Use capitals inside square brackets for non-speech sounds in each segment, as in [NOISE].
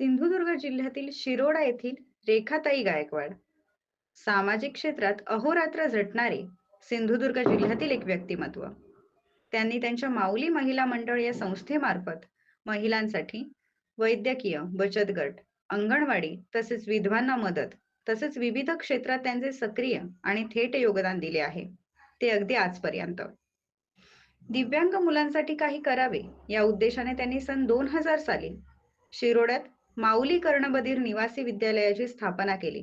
सिंधुदुर्ग जिल्ह्यातील शिरोडा येथील रेखाताई गायकवाड. सामाजिक क्षेत्रात अहोरात्र झटणारे सिंधुदुर्ग जिल्ह्यातील एक व्यक्तिमत्व. त्यांनी त्यांच्या माऊली महिला मंडळ या संस्थेमार्फत महिलांसाठी वैद्यकीय बचत गट अंगणवाडी तसेच विधवांना मदत तसेच विविध क्षेत्रात त्यांचे सक्रिय आणि थेट योगदान दिले आहे. ते अगदी आजपर्यंत. दिव्यांग मुलांसाठी काही करावे या उद्देशाने त्यांनी सन दोन हजार साली शिरोड्यात माऊली कर्णबधीर निवासी विद्यालयाची स्थापना केली.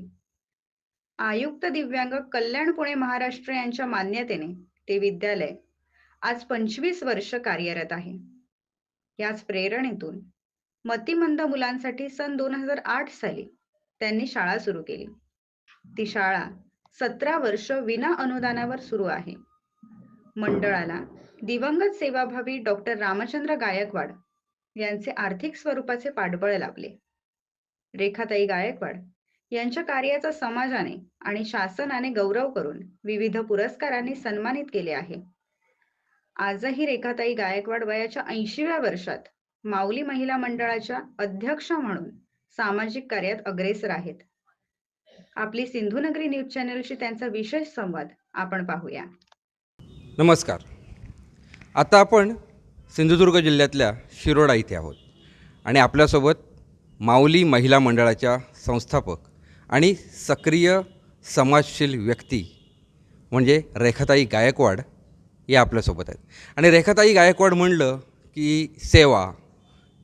आयुक्त दिव्यांग कल्याण पुणे महाराष्ट्र यांच्या मान्यतेने ते विद्यालय आज पंचवीस वर्ष कार्यरत आहे. याच प्रेरणेतून मतिमंद मुलांसाठी सन दोन हजार आठ साली त्यांनी शाळा सुरू केली. ती शाळा सतरा वर्ष विना अनुदानावर सुरू आहे. मंडळाला दिवंगत सेवाभावी डॉक्टर रामचंद्र गायकवाड यांचे आर्थिक स्वरूपाचे पाठबळ लाभले. रेखाताई गायकवाड यांच्या कार्याचा समाजाने आणि शासनाने गौरव करून विविध पुरस्कारांनी सन्मानित केले आहे. आजही रेखाताई गायकवाड वयाच्या ऐंशीव्या वर्षात माऊली महिला मंडळाच्या अध्यक्ष म्हणून सामाजिक कार्यात अग्रेसर आहेत. आपली सिंधुनगरी न्यूज चॅनलशी त्यांचा विशेष संवाद आपण पाहूया. नमस्कार. आता आपण सिंधुदुर्ग जिल्ह्यातल्या शिरोडा इथे आहोत आणि आपल्यासोबत माऊली महिला मंडळाच्या संस्थापक आणि सक्रिय समाजशील व्यक्ती म्हणजे रेखाताई गायकवाड या आपल्यासोबत आहेत. आणि रेखाताई गायकवाड म्हणलं की सेवा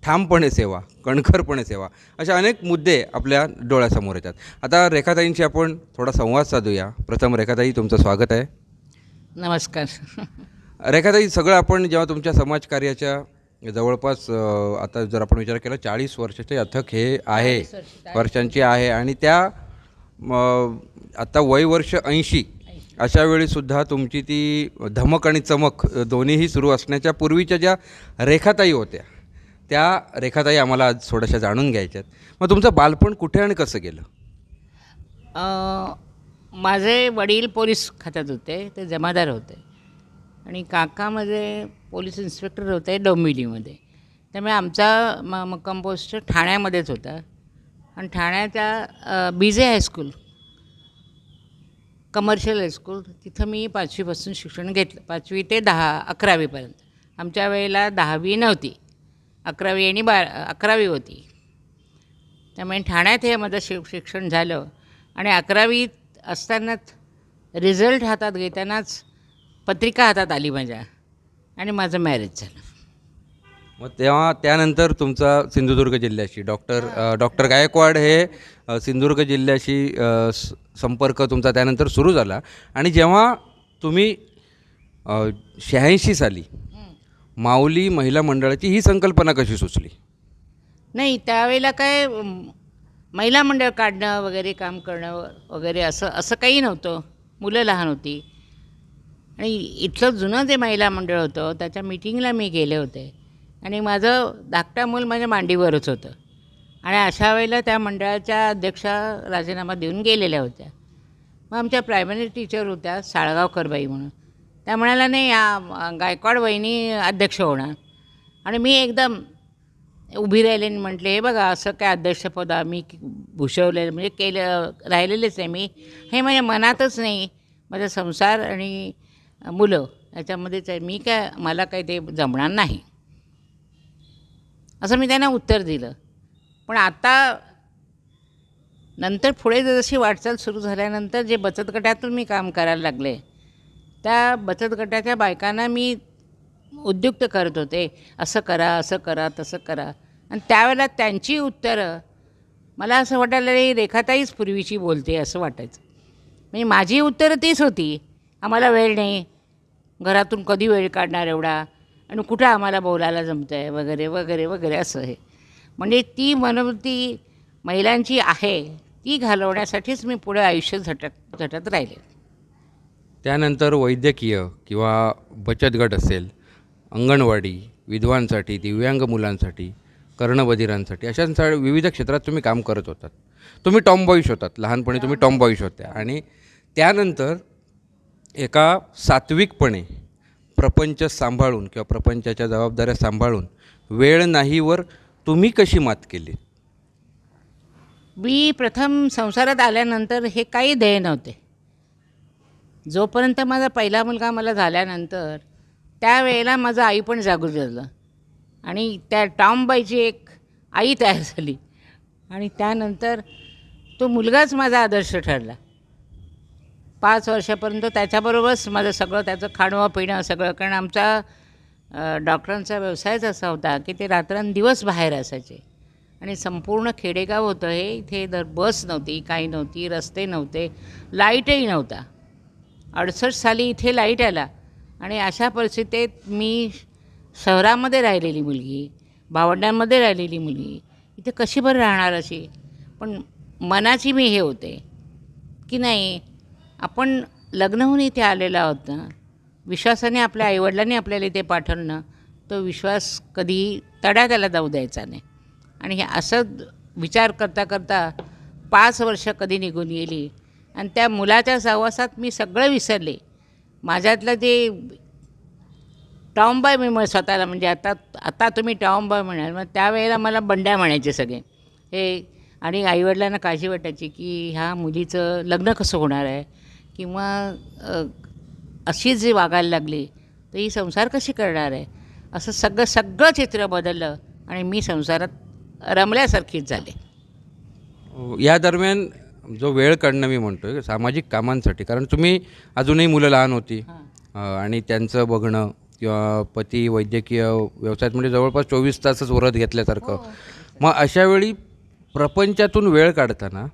ठामपणे सेवा कणखरपणे सेवा अशा अनेक मुद्दे आपल्या डोळ्यासमोर येतात. आता रेखाताईंशी आपण थोडा संवाद साधूया. प्रथम रेखाताई तुमचं स्वागत आहे. नमस्कार. रेखाताई सगळं आपण जेव्हा तुमच्या समाजकार्याच्या जवळपास आता जर आपण विचार केला चाळीस वर्षाचे अथक हे आहे. वर्षांची आहे. आणि त्या आता वय वर्ष ऐंशी अशा वेळीसुद्धा तुमची ती धमक आणि चमक दोन्हीही सुरू असण्याच्या पूर्वीच्या ज्या रेखाताई होत्या त्या रेखाताई आम्हाला आज थोड्याशा जाणून घ्यायच्यात. मग तुमचं बालपण कुठे आणि कसं गेलं? माझे वडील पोलीस खात्यात होते ते जमादार होते. आणि काका माझे पोलीस इन्स्पेक्टर होते डोंबिवलीमध्ये. त्यामुळे आमचा म मक्कम पोस्ट ठाण्यामध्येच होता. आणि ठाण्याच्या B J high school commercial high school तिथं मी पाचवीपासून शिक्षण घेतलं. पाचवी ते दहा अकरावीपर्यंत. आमच्या वेळेला दहावी नव्हती. अकरावी आणि बारा अकरावी होती. त्यामुळे ठाण्यात हे माझं शि शिक्षण झालं. आणि अकरावीत असतानाच रिझल्ट हातात घेतानाच पत्रिका हातात आली माझ्या. आणि माझं मॅरेज झालं. मग तेव्हा त्यानंतर तुमचा सिंधुदुर्ग जिल्ह्याशी डॉक्टर डॉक्टर गायकवाड हे अ, सिंधुदुर्ग जिल्ह्याशी अ, स- संपर्क तुमचा त्यानंतर सुरू झाला. आणि जेव्हा तुम्ही शहाऐंशी साली माऊली महिला मंडळाची ही संकल्पना कशी सुचली? नाही त्यावेळेला काय अम, महिला मंडळ काढणं वगैरे काम करणं वगैरे असं असं काही नव्हतं. मुलं लहान होती. आणि इथलं जुनं जे महिला मंडळ होतं त्याच्या मिटिंगला मी गेले होते. आणि माझं धाकटा मूल माझ्या मांडीवरच होतं. आणि अशा वेळेला त्या मंडळाच्या अध्यक्षा राजीनामा देऊन गेलेल्या होत्या. मग आमच्या प्रायमरी टीचर होत्या साळगावकरबाई म्हणून. त्या म्हणाल्या नाही या गायकवाड वहिनी अध्यक्ष होणार. आणि मी एकदम उभी राहिले आणि म्हटले हे बघा असं काय अध्यक्षपद आम्ही भूषवलेलं म्हणजे केलं राहिलेलेच आहे मी. हे माझ्या मनातच नाही. माझा संसार आणि मुलं याच्यामध्येच आहे मी काय मला काही ते जमणार नाही. असं मी त्यांना उत्तर दिलं. पण आता नंतर पुढे जशी वाटचाल सुरू झाल्यानंतर जे बचत गटातून मी काम करायला लागले त्या बचत गटाच्या बायकांना मी उद्युक्त करत होते. असं करा असं करा तसं करा. आणि त्यावेळेला त्यांची उत्तरं मला असं वाटायला लागलं, रेखाताईच पूर्वीची बोलते असं वाटायचं. म्हणजे माझी उत्तरं तीच होती. आम्हाला वेळ नाही. घरातून कधी वेळ काढणार एवढा? आणि कुठं आम्हाला बोलायला जमतं आहे वगैरे वगैरे वगैरे असं हे. म्हणजे ती मनोवृत्ती महिलांची आहे ती घालवण्यासाठीच मी पुढे आयुष्य झटत झटत राहिले. त्यानंतर वैद्यकीय किंवा बचत गट असेल अंगणवाडी विधवांसाठी दिव्यांग मुलांसाठी कर्णबधिरांसाठी अशा सा- विविध क्षेत्रात तुम्ही काम करत होतात. तुम्ही टॉमबॉईश होतात लहानपणी तुम्ही टॉमबॉईश होत्या. आणि त्यानंतर एका सात्विकपणे प्रपंच सांभाळून किंवा प्रपंचाच्या जबाबदाऱ्या सांभाळून वेळ नाहीवर तुम्ही कशी मात केली? मी प्रथम संसारात आल्यानंतर हे काही ध्येय नव्हते. जोपर्यंत माझा पहिला मुलगा मला झाल्यानंतर त्यावेळेला माझं आई पण जागृत झालं आणि त्या टॉमबाईची एक आई तयार झाली आणि त्यानंतर तो मुलगाच माझा आदर्श ठरला. पाच वर्षापर्यंत त्याच्याबरोबरच माझं सगळं त्याचं खाणं पिणं सगळं. कारण आमचा डॉक्टरांचा व्यवसायच असा होता की ते रात्रंदिवस बाहेर असायचे. आणि संपूर्ण खेडेगाव होतं हे. इथे दर बस नव्हती काही नव्हती रस्ते नव्हते लाईटही नव्हता. अडसष्ट साली इथे लाइट आला. आणि अशा परिस्थितीत मी शहरामध्ये राहिलेली मुलगी भावंडांमध्ये राहिलेली मुलगी इथे कशी बरं राहणार अशी? पण मनाची मी हे होते की नाही आपण लग्नहून इथे आलेला आहोत ना विश्वासाने आपल्या आईवडिलांनी आपल्याला इथे पाठवलं. तो विश्वास कधी तडा त्याला जाऊ द्यायचा नाही. आणि हे असं विचार करता करता पाच वर्ष कधी निघून गेली. आणि त्या मुलाच्या सहवासात मी सगळं विसरले. माझ्यातलं जे टॉम्बॉय मी मग स्वतःला. म्हणजे आता आता तुम्ही टॉम्बॉय म्हणाल. मग त्यावेळेला मला बंड्या म्हणायचे सगळे. हे आणि आईवडिलांना काळजी वाटायची की ह्या मुलीचं लग्न कसं होणार आहे? किंवा अ, अशीच जी वागायला लागली तर ही संसार कशी करणार आहे? असं सगळं सगळं चित्र बदललं आणि मी संसारात रमल्यासारखीच झाले. या दरम्यान जो वेळ काढणं मी म्हणतोय सामाजिक कामांसाठी कारण तुम्ही अजूनही मुलं लहान होती. आणि त्यांचं बघणं किंवा पती वैद्यकीय व्यवसायात म्हणजे जवळपास चोवीस तासच उरत घेतल्यासारखं. मग अशा वेळी प्रपंचातून वेळ काढताना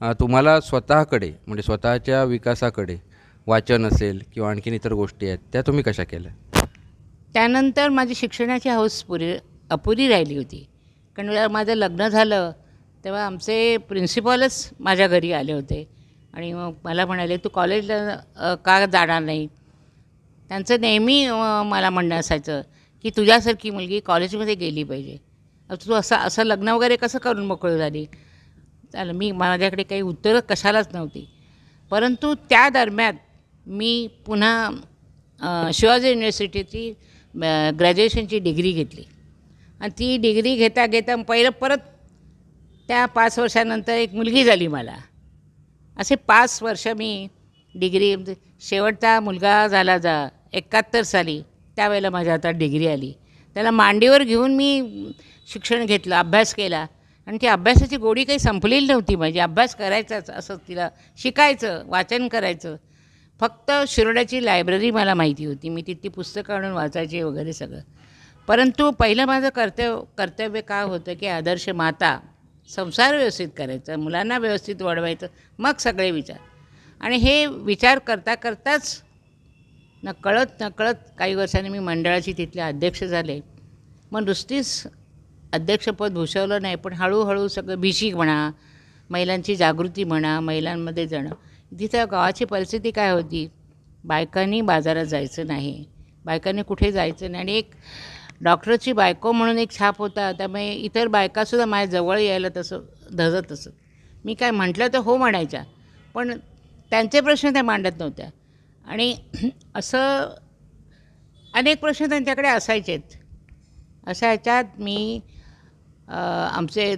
तुम्हाला स्वतःकडे म्हणजे स्वतःच्या विकासाकडे वाचन असेल किंवा आणखीन इतर गोष्टी आहेत त्या तुम्ही कशा केल्या? त्यानंतर माझी शिक्षणाची हौस पुरी अपुरी राहिली होती. कारण माझं लग्न झालं तेव्हा आमचे प्रिन्सिपॉलच माझ्या घरी आले होते. आणि मग मला म्हणाले तू कॉलेजला का जाणार नाही? त्यांचं नेहमी मला म्हणणं असायचं की तुझ्यासारखी मुलगी कॉलेजमध्ये गेली पाहिजे. तू असं असं लग्न वगैरे कसं करून मोकळी झाली? चालेल. मी माझ्याकडे काही उत्तरं कशालाच नव्हती. परंतु त्या दरम्यान मी पुन्हा शिवाजी युनिव्हर्सिटीची ग्रॅज्युएशनची डिग्री घेतली. आणि ती डिग्री घेता घेता पहिलं परत त्या पाच वर्षानंतर एक मुलगी झाली मला. असे पाच वर्ष मी डिग्री शेवटचा मुलगा झाला जा एकाहत्तर साली त्यावेळेला माझ्या हातात डिग्री आली. त्याला मांडीवर घेऊन मी शिक्षण घेतलं अभ्यास केला. आणि ती अभ्यासाची गोडी काही संपलेली नव्हती माझी. अभ्यास करायचाच असं तिला शिकायचं वाचन करायचं. फक्त शिरोड्याची लायब्ररी मला माहिती होती. मी तिथली पुस्तकं आणून वाचायची वगैरे सगळं. परंतु पहिलं माझं कर्तव्य कर्तव्य काय होतं की आदर्श माता संसार व्यवस्थित करायचा मुलांना व्यवस्थित वाढवायचं मग सगळे विचार. आणि हे विचार करता करताच नकळत नकळत काही वर्षांनी मी मंडळाची तिथले अध्यक्ष झाले. मग नुसतीच अध्यक्षपद भूषवलं नाही पण हळूहळू सगळं भिशीक म्हणा महिलांची जागृती म्हणा महिलांमध्ये जाणं. तिथं गावाची परिस्थिती काय होती? बायकांनी बाजारात जायचं नाही. बायकांनी कुठे जायचं नाही? आणि एक डॉक्टरची बायको म्हणून एक छाप होता त्यामुळे इतर बायकासुद्धा माझ्या जवळ यायला तसं धजत असत. मी काय म्हटलं तर हो म्हणायच्या पण त्यांचे प्रश्न त्या मांडत नव्हत्या. आणि [CLEARS THROAT] असं अनेक प्रश्न त्यांच्याकडे असायचेत. अशा ह्याच्यात मी आमचे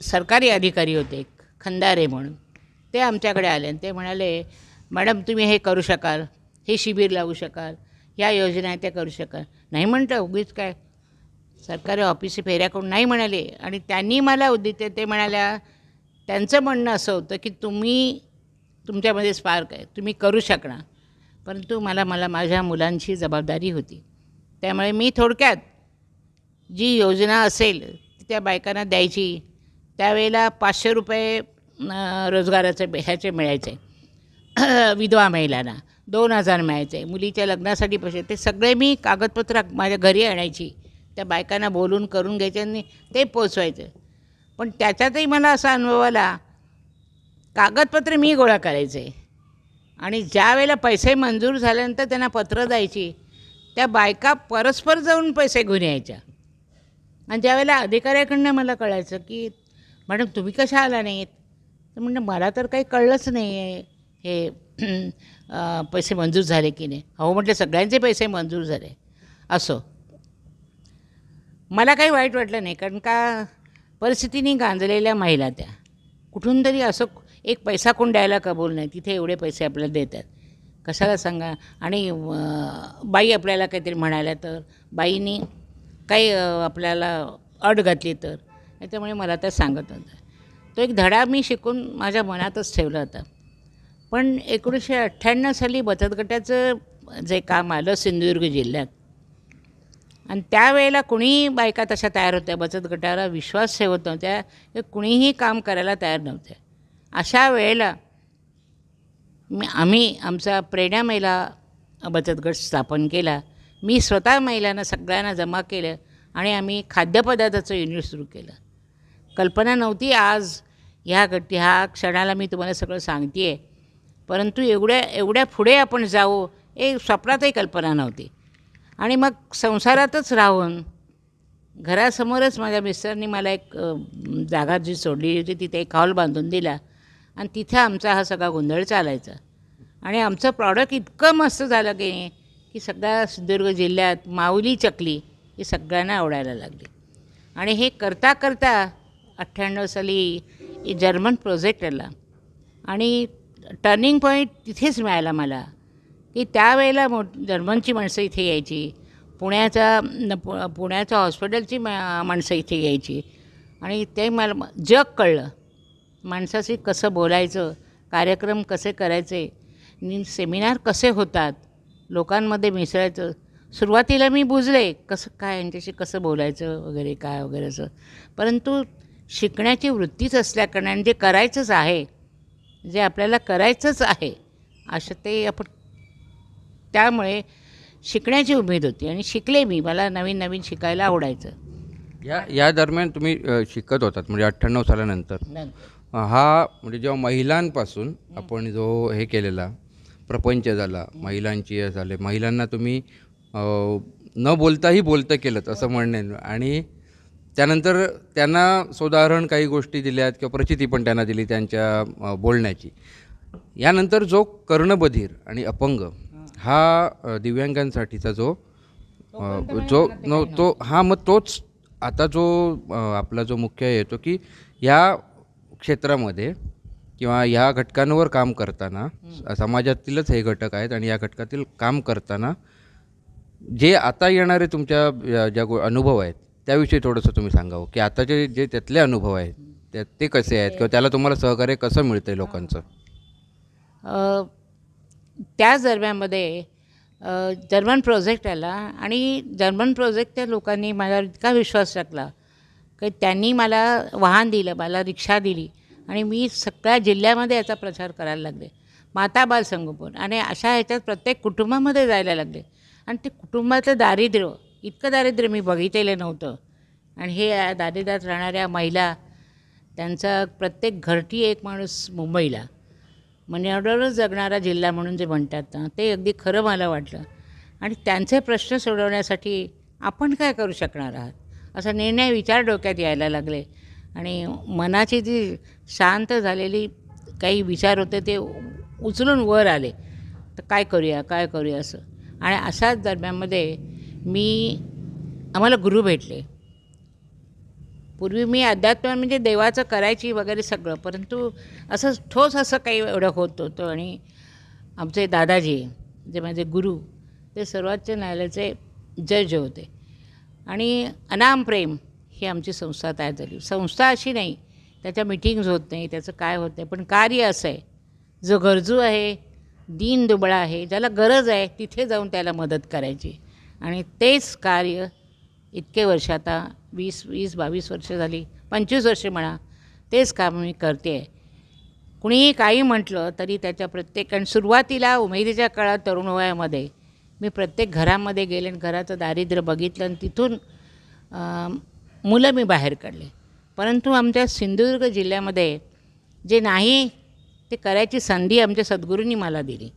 सरकारी अधिकारी होते एक खंदारे म्हणून. ते आमच्याकडे आले आणि ते म्हणाले मॅडम तुम्ही हे करू शकाल? हे शिबिर लावू शकाल? या योजना आहे त्या करू शकाल? नाही म्हणतं उगीच काय. सरकारी ऑफिसी फेऱ्याकडून नाही म्हणाले आणि त्यांनी मला उद्दिते ते म्हणाल्या त्यांचं म्हणणं असं होतं की तुम्ही तुमच्यामध्ये स्पार्क आहे तुम्ही करू शकणार. परंतु मला मला माझ्या मुलांची जबाबदारी होती. त्यामुळे मी थोडक्यात जी योजना असेल ती त्या बायकांना द्यायची. त्यावेळेला पाचशे रुपये रोजगाराचे ह्याचे मिळायचे. [CLEARS THROAT] विधवा महिलांना दोन हजार मिळायचे. मुलीच्या लग्नासाठी पैसे. ते सगळे मी कागदपत्र माझ्या घरी आणायची. त्या बायकांना बोलून करून घ्यायचे आणि ते पोचवायचं. पण त्याच्यातही मला असा अनुभव आला कागदपत्र मी गोळा करायचे. आणि ज्या वेळेला पैसे मंजूर झाल्यानंतर त्यांना पत्र द्यायची त्या बायका परस्पर जाऊन पैसे घेऊन यायच्या. आणि ज्यावेळेला अधिकाऱ्याकडनं मला कळायचं की मॅडम तुम्ही कशा आला नाहीत? तर म्हणजे मला तर काही कळलंच नाही आहे हे पैसे मंजूर झाले की नाही? हो म्हटलं सगळ्यांचे पैसे मंजूर झाले. असो. मला काही वाईट वाटलं नाही कारण का परिस्थितीने गांजलेल्या महिला त्या. कुठून तरी असं एक पैसा कोण द्यायला कबूल नाही. तिथे एवढे पैसे आपल्याला देतात. कशाला सांगा? आणि बाई आपल्याला काहीतरी म्हणाल्या तर बाईनी काही आपल्याला अट घातली तर. त्याच्यामुळे मला त्या सांगत होता. तो एक धडा मी शिकून माझ्या मनातच ठेवला होता. पण एकोणीसशे अठ्ठ्याण्णव साली बचत गटाचं जे काम आलं सिंधुदुर्ग जिल्ह्यात आणि त्यावेळेला कुणीही बायका तशा तयार होत्या. बचत गटाला विश्वास ठेवत नव्हत्या की कुणीही काम करायला तयार नव्हत्या अशा वेळेला मी आम्ही आमचा प्रेरणा मेला बचत गट स्थापन केला. मी स्वतः महिलांना सगळ्यांना जमा केलं आणि आम्ही खाद्यपदार्थाचं युनिट सुरू केलं. कल्पना नव्हती आज ह्या गट ह्या क्षणाला मी तुम्हाला सगळं सांगते आहे परंतु एवढ्या एवढ्या पुढे आपण जाऊ हे स्वप्नातही कल्पना नव्हती. आणि मग संसारातच राहून घरासमोरच माझ्या मिस्टरनी मला एक जागा जी सोडली होती तिथे एक हॉल बांधून दिला. आणि तिथे आमचा हा सगळा गोंधळ चालायचा. आणि आमचं प्रॉडक्ट इतकं मस्त झालं की की सगळ्या सिंधुदुर्ग जिल्ह्यात माऊली चकली ही सगळ्यांना आवडायला लागली. आणि हे करता करता अठ्ठ्याण्णव साली जर्मन प्रोजेक्ट आला. आणि टर्निंग पॉईंट तिथेच मिळाला मला की त्यावेळेला मो जर्मनची माणसं इथे यायची पुण्याचा न- पु पुण्याच्या हॉस्पिटलची मा माणसं इथे यायची. आणि ते मला जग कळलं माणसाशी कसं बोलायचं कार्यक्रम कसे करायचे सेमिनार कसे होतात लोकांमध्ये मिसळायचं. सुरुवातीला मी बुजले कसं काय यांच्याशी कसं बोलायचं वगैरे काय वगैरे असं. परंतु शिकण्याची वृत्तीच असल्याकारणाने जे करायचंच आहे जे आपल्याला करायचंच आहे असं ते आपण त्यामुळे शिकण्याची उमेद होती आणि शिकले मी. मला नवीन नवीन शिकायला आवडायचं. या या दरम्यान तुम्ही शिकत होतात म्हणजे अठ्ठ्याण्णव सालानंतर. हा म्हणजे जेव्हा महिलांपासून आपण जो हे केलेला प्रपंच झाला महिलांची हे झाले. महिलांना तुम्ही न बोलताही बोलतं केलं असं म्हणणे आणि त्यानंतर त्यांना सोदाहरण काही गोष्टी दिल्यात किंवा प्रचिती पण त्यांना दिली त्यांच्या बोलण्याची. यानंतर जो कर्णबधीर आणि अपंग हा दिव्यांगांसाठीचा जो जो न तो हा मग तोच आता जो आपला जो मुख्य हे येतो की या क्षेत्रामध्ये किंवा ह्या घटकांवर काम करताना समाजातीलच हे घटक आहेत आणि या घटकातील काम करताना जे आता येणारे तुमच्या ज्या गो अनुभव आहेत त्याविषयी थोडंसं तुम्ही सांगावं हो. की आताचे जे त्यातले अनुभव आहेत त्या ते कसे आहेत किंवा त्याला तुम्हाला सहकार्य कसं मिळतं आहे लोकांचं त्या त्याच दरम्यानमध्ये जर्मन प्रोजेक्ट आला आणि जर्मन प्रोजेक्ट त्या लोकांनी माझ्यावर इतका विश्वास टाकला की त्यांनी मला वाहन दिलं मला रिक्षा दिली. आणि मी सगळ्या जिल्ह्यामध्ये याचा प्रचार करायला लागले. माता बाल संगोपन. आणि अशा ह्याच्यात प्रत्येक कुटुंबामध्ये जायला लागले. आणि ते कुटुंबाचं दारिद्र्य इतकं दारिद्र्य मी बघितलेलं नव्हतं. आणि हे दारिद्र्यात राहणाऱ्या महिला त्यांचा प्रत्येक घरटी एक माणूस मुंबईला. मनीऑर्डरच जगणारा जिल्हा म्हणून जे म्हणतात ना ते अगदी खरं मला वाटलं. आणि त्यांचे प्रश्न सोडवण्यासाठी आपण काय करू शकणार आहात? असा निर्णय विचार डोक्यात यायला लागले. आणि मनाची जी शांत झालेली काही विचार होते ते उचलून वर आले. तर काय करूया काय करूया असं. आणि अशाच दरम्यानमध्ये मी आम्हाला गुरु भेटले. पूर्वी मी अध्यात्म म्हणजे देवाचं करायची वगैरे सगळं परंतु असं ठोस असं काही एवढं होत होतं. आणि आमचे दादाजी जे माझे गुरु ते सर्वोच्च न्यायालयाचे जज होते. आणि अनाम प्रेम ही आमची संस्था तयार झाली. संस्था अशी नाही त्याच्या मिटिंग्ज होत नाही त्याचं काय होत नाही पण कार्य असं आहे. जो गरजू आहे दीन दुबळा आहे ज्याला गरज आहे तिथे जाऊन त्याला मदत करायची. आणि तेच कार्य इतके वर्ष आता वीस वीस बावीस वर्ष झाली पंचवीस वर्ष म्हणा तेच काम मी करते. आहे कुणीही काही म्हटलं तरी त्याच्या प्रत्येक आणि सुरुवातीला उमेदीच्या काळात तरुण वयामध्ये मी प्रत्येक घरामध्ये गेले आणि घराचं दारिद्र्य बघितलं आणि तिथून मुलं मी बाहेर काढले. परंतु आमच्या सिंधुदुर्ग जिल्ह्यामध्ये जे नाही ते करायची संधी आमच्या सद्गुरूंनी मला दिली.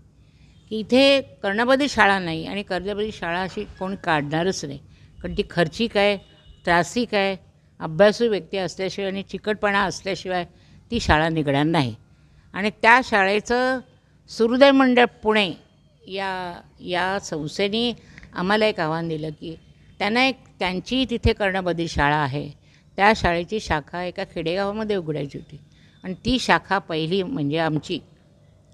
की इथे कर्णबधी शाळा नाही आणि कर्णबधी शाळा अशी कोण काढणारच नाही. कारण ती खर्चिक आहे त्रासिक आहे अभ्यासू व्यक्ती असल्याशिवाय आणि चिकटपणा असल्याशिवाय ती शाळा निघणार नाही. आणि त्या शाळेचं सूर्योदय मंडळ पुणे या या संस्थेने आम्हाला एक आव्हान दिलं की त्यांना एक त्यांची तिथे कर्णबधी शाळा आहे. त्या शाळेची शाखा एका खेडेगावामध्ये उघडायची होती. आणि ती शाखा पहिली म्हणजे आमची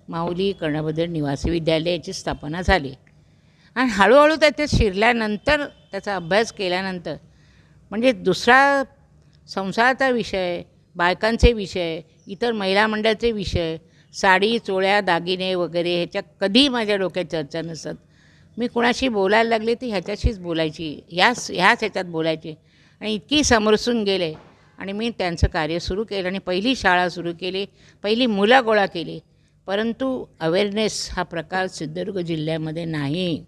माऊली कर्णबधीर निवासी विद्यालयाची स्थापना झाली. आणि हळूहळू त्याच्यात शिरल्यानंतर त्याचा अभ्यास केल्यानंतर म्हणजे दुसरा संसाराचा विषय बायकांचे विषय इतर महिला मंडळाचे विषय साडी चोळ्या दागिने वगैरे ह्याच्या कधी माझ्या डोक्यात चर्चा नसत. मी कुणाशी बोलायला लागले ती ह्याच्याशीच बोलायची ह्याच ह्याच ह्याच्यात बोलायची. आणि इतकी समरसून गेले आणि मी त्यांचं कार्य सुरू केलं आणि पहिली शाळा सुरू केली पहिली मुलं गोळा केली. परंतु अवेअरनेस हा प्रकार सिंधुदुर्ग जिल्ह्यामध्ये नाही.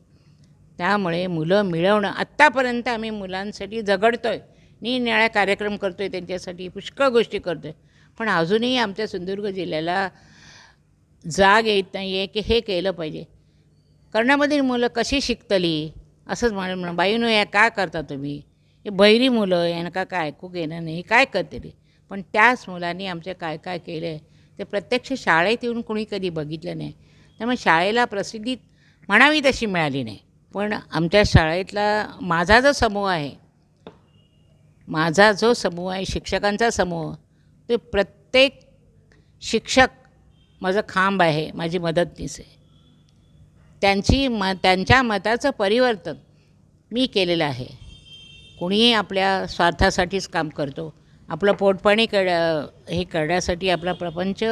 त्यामुळे मुलं मिळवणं आत्तापर्यंत आम्ही मुलांसाठी झगडतो आहे निरनिराळ्या कार्यक्रम करतो आहे त्यांच्यासाठी पुष्कळ गोष्टी करतो आहे पण अजूनही आमच्या सिंधुदुर्ग जिल्ह्याला जाग येत नाही आहे की हे केलं पाहिजे. कर्णामधील मुलं कशी शिकतली? असंच म्हण म्हण बाईनो या का करता तुम्ही? हे बहिरी मुलं यांना काय ऐकू घेणं नाही? काय करते पण त्याच मुलांनी आमचे काय काय केलं? आहे ते प्रत्यक्ष शाळेत येऊन कुणी कधी बघितलं नाही. त्यामुळे शाळेला प्रसिद्धी म्हणावी तशी मिळाली नाही. पण आमच्या शाळेतला माझा जो समूह आहे माझा जो समूह आहे शिक्षकांचा समूह ते प्रत्येक शिक्षक माझं खांब आहे माझी मदतनीस आहे त्यांची म त्यांच्या मताचं परिवर्तन मी केलेलं आहे. कुणीही आपल्या स्वार्थासाठीच काम करतो. आपलं पोटपाणी कड हे करण्यासाठी आपला प्रपंच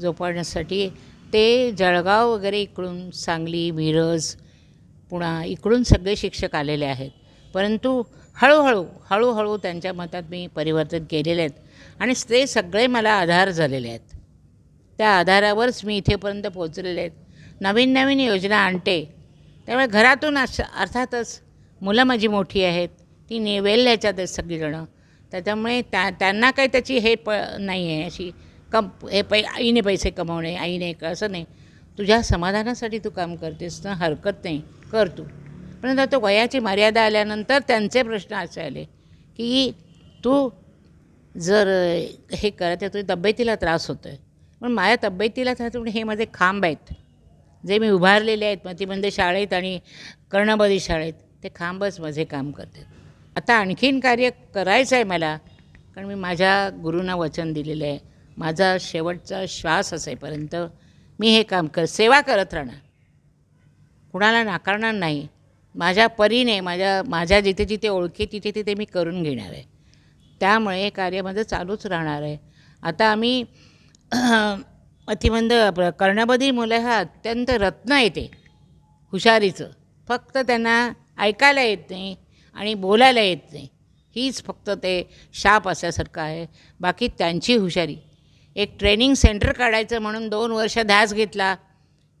जोपाडण्यासाठी ते जळगाव वगैरे इकडून सांगली मिरज पुणा इकडून सगळे शिक्षक आलेले आहेत. परंतु हळूहळू हळूहळू त्यांच्या मतात मी परिवर्तन केलेले आहेत आणि ते सगळे मला आधार झालेले आहेत. त्या आधारावरच मी इथेपर्यंत पोचलेले आहेत. नवीन नवीन योजना आणते. त्यामुळे घरातून अस अर्थातच मुलं माझी मोठी आहेत ती नेवेल याच्यातच सगळीजणं. त्याच्यामुळे त्या त्यांना काही त्याची हे प नाही आहे अशी कम हे पै आईने पैसे कमावणे आईने का असं नाही. तुझ्या समाधानासाठी तू काम करतेस ना हरकत नाही कर तू. पण आता तो वयाची मर्यादा आल्यानंतर त्यांचे प्रश्न असे आले की तू जर हे करत तुझ्या तब्येतीला त्रास होतो आहे पण माझ्या तब्येतीला त्रास तुम्ही हे माझे खांब आहेत. जे मी उभारलेले आहेत मतिमंद शाळेत आणि कर्णबधी शाळेत. ते खांबच माझे काम करतात. आता आणखीन कार्य करायचं आहे मला कारण मी माझ्या गुरूंना वचन दिलेलं आहे. माझा शेवटचा श्वास असेपर्यंत मी हे काम कर सेवा करत राहणार. कुणाला नाकारणार नाही. माझ्या परीने माझ्या माझ्या जिथे जिथे ओळखी तिथे तिथे मी करून घेणार आहे. त्यामुळे हे कार्य माझं चालूच राहणार आहे. आता आम्ही अतिमंद कर्णबधी मुलं हा अत्यंत रत्न येते हुशारीचं. फक्त त्यांना ऐकायला येत नाही आणि बोलायला येत नाही. हीच फक्त ते शाप असल्यासारखं आहे. बाकी त्यांची हुशारी. एक ट्रेनिंग सेंटर काढायचं म्हणून दोन वर्ष ध्यास घेतला.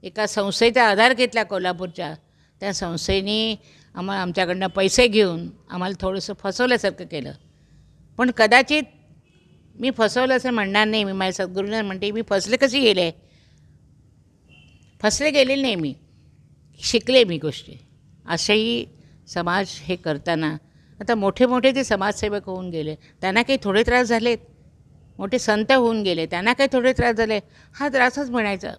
एका संस्थेचा आधार घेतला कोल्हापूरच्या. त्या संस्थेने आम्हा आमच्याकडनं पैसे घेऊन आम्हाला थोडंसं फसवल्यासारखं केलं. पण कदाचित मी फसवलं असं म्हणणार नाही मी माझ्या सद्गुरूंना म्हणते मी फसले कसे गेले? फसले गेलेले नाही मी. शिकले मी गोष्टी. असेही समाज हे करताना आता मोठे मोठे जे समाजसेवक होऊन गेले. त्यांना काही थोडे त्रास झालेत. मोठे संत होऊन गेले. त्यांना काही थोडे त्रास झाले. हा त्रासच म्हणायचा.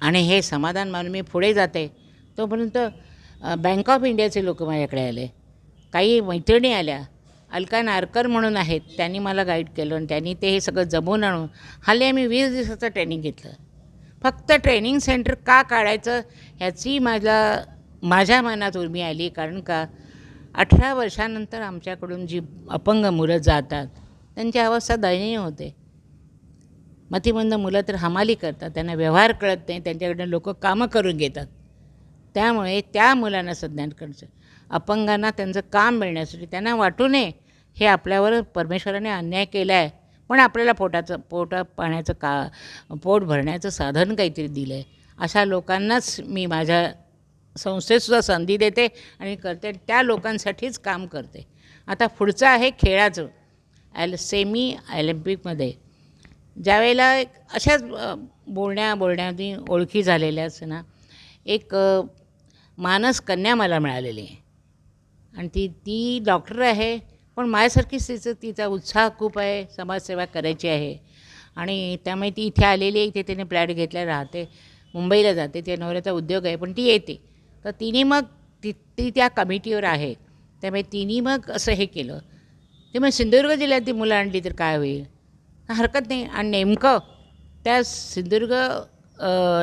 आणि हे समाधान मानून मी पुढे जाते. तोपर्यंत बँक ऑफ इंडियाचे लोक माझ्याकडे आले. काही मैत्रिणी आल्या. अलका नारकर म्हणून आहेत त्यांनी मला गाईड केलं आणि त्यांनी ते हे सगळं जमवून आणून हल्ली आम्ही वीस दिवसाचं ट्रेनिंग घेतलं. फक्त ट्रेनिंग सेंटर का काढायचं ह्याची माझ्या माझ्या मनात उर्मी आली कारण का अठरा वर्षानंतर आमच्याकडून जी अपंग मुलं जातात त्यांची अवस्था दयनीय होते. मतिमंद मुलं तर हमाली करतात त्यांना व्यवहार कळत नाही त्यांच्याकडनं लोक कामं करून घेतात. त्यामुळे त्या मुलांना संज्ञान करायचं. अपंगांना त्यांचं काम मिळण्यासाठी त्यांना वाटू नये हे आपल्यावर परमेश्वराने अन्याय केला आहे. पण आपल्याला पोटाचं पोटा पाण्याचं का पोट भरण्याचं साधन काहीतरी दिलं आहे अशा लोकांनाच मी माझ्या संस्थेतसुद्धा संधी देते आणि करते. त्या लोकांसाठीच काम करते. आता पुढचं आहे खेळाचं. ॲल सेमी ऑलिम्पिकमध्ये ज्यावेळेला एक अशाच बोलण्या बोलण्यानी ओळखी झालेल्या असं ना एक मानस कन्या मला मिळालेली आहे. आणि ती ती डॉक्टर आहे. पण माझ्यासारखीच तिचं तिचा उत्साह खूप आहे समाजसेवा करायची आहे. आणि त्यामुळे ती इथे आलेली आहे इथे तिने फ्लॅट घेतला राहते मुंबईला जाते त्या नवऱ्याचा उद्योग आहे पण ती येते. तर तिने मग ती ती त्या कमिटीवर आहे. त्यामुळे तिने मग असं हे केलं. ते मग सिंधुदुर्ग जिल्ह्यातील मुलं आणली तर काय होईल? हरकत नाही. आणि नेमकं त्या सिंधुदुर्ग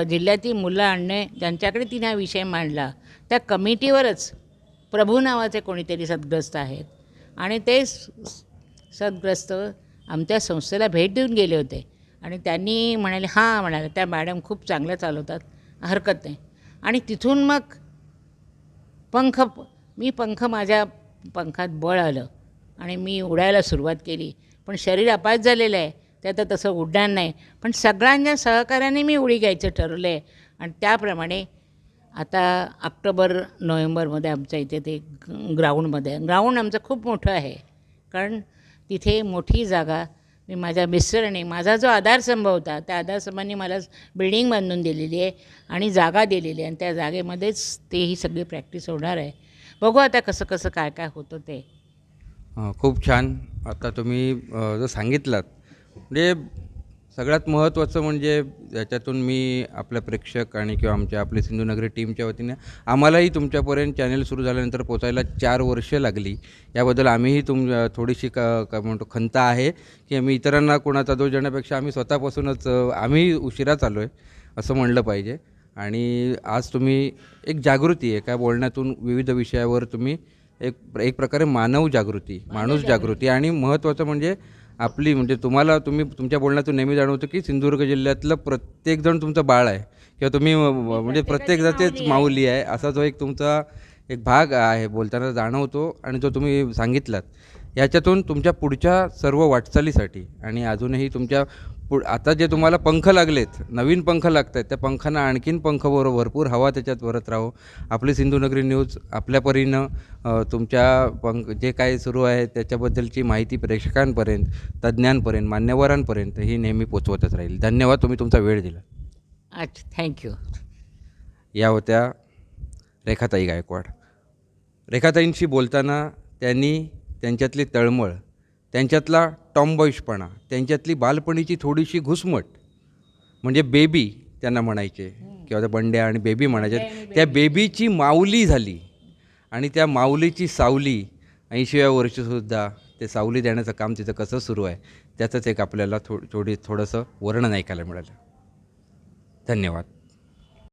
जिल्ह्यातील मुलं आणणे ज्यांच्याकडे तिने हा विषय मांडला त्या कमिटीवरच प्रभू नावाचे कोणीतरी सद्ग्रस्त आहेत. आणि ते सदग्रस्त सद्ग्रस्त आमच्या संस्थेला भेट देऊन गेले होते. आणि त्यांनी म्हणाले हां म्हणाले त्या मॅडम खूप चांगल्या चालवतात. हरकत नाही. आणि तिथून मग पंख मी पंख माझ्या पंखात बळ आलं. आणि मी उडायला सुरुवात केली. पण शरीर अपास झालेलं आहे. ते आता तसं उडणार नाही. पण सगळ्यांच्या सहकार्याने मी उडी घ्यायचं ठरवलं आहे आणि त्याप्रमाणे आता ऑक्टोबर नोव्हेंबरमध्ये आमच्या इथे ते ग्राउंडमध्ये ग्राउंड आमचं खूप मोठं आहे. कारण तिथे मोठी जागा मी माझ्या मिस्टरने माझा जो आधारस्तंभ होता त्या आधारस्तंभाने मला बिल्डिंग बांधून दिलेली आहे आणि जागा दिलेली आहे. आणि त्या जागेमध्येच ते ही सगळी प्रॅक्टिस होणार आहे. बघू आता कसं कसं काय काय होतं ते. खूप छान. आता तुम्ही जर जो सांगितलात म्हणजे सगळ्यात महत्त्वाचं म्हणजे याच्यातून मी आपल्या प्रेक्षक आणि किंवा आमच्या आपली सिंधुनगरी टीमच्या वतीने आम्हालाही तुमच्यापर्यंत चॅनल सुरू झाल्यानंतर पोचायला चार वर्ष लागली. याबद्दल आम्हीही तुम थोडीशी क काय म्हणतो खंत आहे की आम्ही इतरांना कोणाचा दोष देण्यापेक्षा आम्ही स्वतःपासूनच आम्ही उशिरा चाललो आहे असं म्हणलं पाहिजे. आणि आज तुम्ही एक जागृती आहे. काय बोलण्यातून विविध विषयावर तुम्ही एक एक प्रकारे मानव जागृती माणूस जागृती आणि महत्त्वाचं म्हणजे आपली म्हणजे तुम्हाला तुम्ही तुमच्या बोलण्यातून नेहमी जाणवतं की सिंधुदुर्ग जिल्ह्यातलं प्रत्येकजण तुमचं बाळ आहे. किंवा तुम्ही म्हणजे प्रत्येक तेच माऊली आहे. असा जो एक तुमचा एक भाग आहे बोलताना जाणवतो आणि जो तुम्ही सांगितलात. याच्यातून तुमच्या पुढच्या सर्व वाटचालीसाठी आणि अजूनही तुमच्या पुढ आता जे तुम्हाला पंख लागलेत नवीन पंख लागत आहेत त्या पंखांना आणखीन पंख भर भरपूर हवा त्याच्यात भरत राहो. आपली सिंधुनगरी न्यूज आपल्या परीनं तुमच्या पंख जे काही सुरू आहे त्याच्याबद्दलची माहिती प्रेक्षकांपर्यंत तज्ज्ञांपर्यंत मान्यवरांपर्यंत ही नेहमी पोचवतच राहील. धन्यवाद तुम्ही तुमचा वेळ दिला. अच्छा थँक्यू या होत्या रेखाताई गायकवाड. रेखाताईंशी बोलताना त्यांनी त्यांच्यातली तळमळ त्यांच्यातला टॉम्बॉईशपणा त्यांच्यातली बालपणीची थोडीशी घुसमट म्हणजे बेबी त्यांना म्हणायचे. किंवा त्या बंड्या आणि बेबी म्हणायचे. त्या बेबीची माऊली झाली आणि त्या माऊलीची सावली ऐंशीव्या वर्षीसुद्धा ते सावली देण्याचं काम तिथं कसं सुरू आहे त्याचंच एक आपल्याला थो थोडी थोडंसं वर्णन ऐकायला मिळालं. धन्यवाद.